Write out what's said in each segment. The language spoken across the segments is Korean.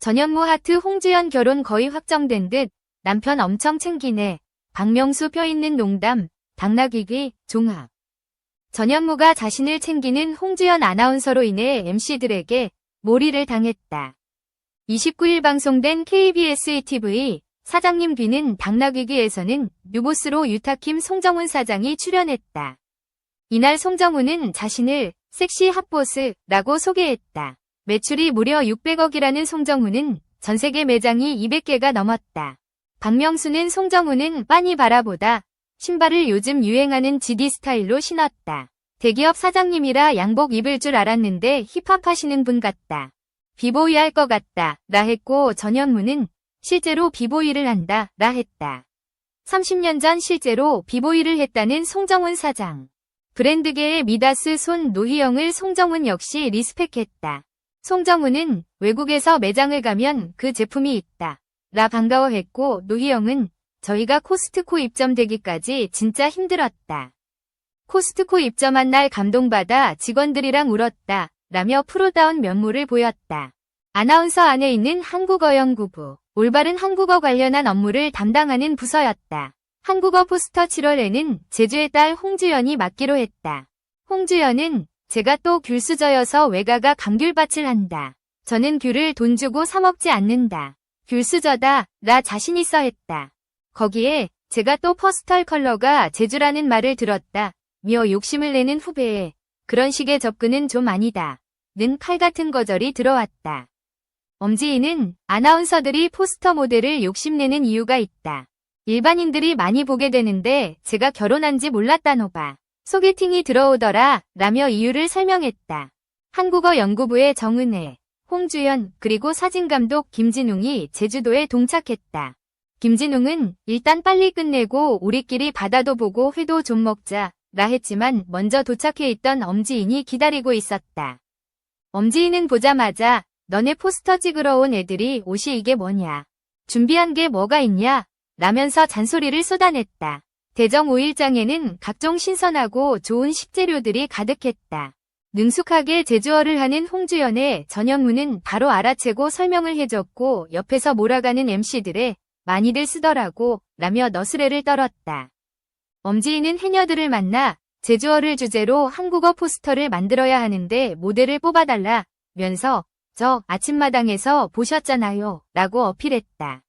전현무 하트 홍주연 결혼 거의 확정된 듯 남편 엄청 챙기네. 박명수 뼈 있는 농담, 당나귀귀, 종합. 전현무가 자신을 챙기는 홍주연 아나운서로 인해 MC들에게 몰이를 당했다. 29일 방송된 KBS TV 사장님 귀는 당나귀귀에서는 뉴보스로 유타킴 송정훈 사장이 출연했다. 이날 송정훈은 자신을 섹시 핫보스라고 소개했다. 매출이 무려 600억이라는 송정훈은 전 세계 매장이 200개가 넘었다. 박명수는 송정훈은 빤히 바라보다 신발을 요즘 유행하는 GD 스타일로 신었다. 대기업 사장님이라 양복 입을 줄 알았는데 힙합 하시는 분 같다. 비보이 할 것 같다. 라 했고 전현무는 실제로 비보이를 한다. 라 했다. 30년 전 실제로 비보이를 했다는 송정훈 사장. 브랜드계의 미다스 손 노희영을 송정훈 역시 리스펙했다. 송정훈은 외국에서 매장을 가면 그 제품이 있다. 라 반가워했고 노희영은 저희가 코스트코 입점되기까지 진짜 힘들었다. 코스트코 입점한 날 감동받아 직원들이랑 울었다. 라며 프로다운 면모를 보였다. 아나운서 안에 있는 한국어 연구부, 올바른 한국어 관련한 업무를 담당하는 부서였다. 한국어 포스터 7월에는 제주의 딸 홍주연이 맡기로 했다. 홍주연은 제가 또 귤수저여서 외가가 감귤밭을 한다. 저는 귤을 돈 주고 사 먹지 않는다. 귤수저다, 라 자신 있어 했다. 거기에 제가 또 퍼스털 컬러가 제주라는 말을 들었다. 며 욕심을 내는 후배에 그런 식의 접근은 좀 아니다. 는 칼 같은 거절이 들어왔다. 엄지희는 아나운서들이 포스터 모델을 욕심내는 이유가 있다. 일반인들이 많이 보게 되는데 제가 결혼한지 몰랐다노바. 소개팅이 들어오더라 라며 이유를 설명했다. 한국어 연구부의 정은혜, 홍주연 그리고 사진감독 김진웅이 제주도에 동착했다. 김진웅은 일단 빨리 끝내고 우리끼리 바다도 보고 회도 좀 먹자 라 했지만 먼저 도착해 있던 엄지인이 기다리고 있었다. 엄지인은 보자마자 너네 포스터 찍으러 온 애들이 옷이 이게 뭐냐. 준비한 게 뭐가 있냐. 라면서 잔소리를 쏟아냈다. 대정 5일장에는 각종 신선하고 좋은 식재료들이 가득했다. 능숙하게 제주어를 하는 홍주연의 전현무는 바로 알아채고 설명을 해줬고 옆에서 몰아가는 MC들에 많이들 쓰더라고 라며 너스레를 떨었다. 엄지희는 해녀들을 만나 제주어를 주제로 한국어 포스터를 만들어야 하는데 모델을 뽑아달라 면서 저 아침마당에서 보셨잖아요 라고 어필했다.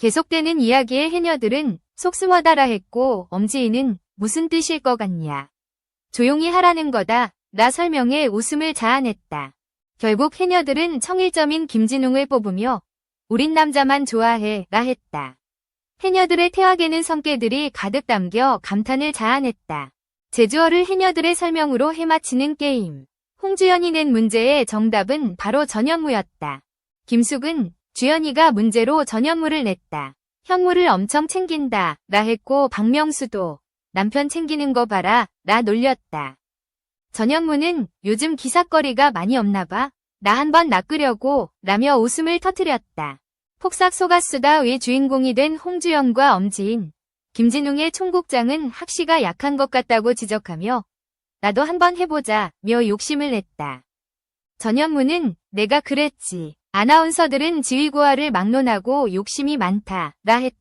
계속되는 이야기의 해녀들은 속쓰머다라 했고 엄지희는 무슨 뜻일 것 같냐. 조용히 하라는 거다 라 설명해 웃음을 자아냈다. 결국 해녀들은 청일점인 김진웅을 뽑으며 우린 남자만 좋아해 라 했다. 해녀들의 태화에는 성께들이 가득 담겨 감탄을 자아냈다. 제주어를 해녀들의 설명으로 해마치는 게임. 홍주연이 낸 문제의 정답은 바로 전현무였다. 김숙은 주연이가 문제로 전현무를 냈다. 현무를 엄청 챙긴다 라 했고 박명수도 남편 챙기는 거 봐라 라 놀렸다. 전현무는 요즘 기사거리가 많이 없나 봐. 나 한 번 낚으려고 라며 웃음을 터뜨렸다. 폭삭 속았수다의 주인공이 된 홍주연과 엄지인, 김진웅의 총국장은 학시가 약한 것 같다고 지적하며 나도 한번 해보자 며 욕심을 냈다. 전현무는 내가 그랬지. 아나운서들은 지휘고하를 막론하고 욕심이 많다 라 했다.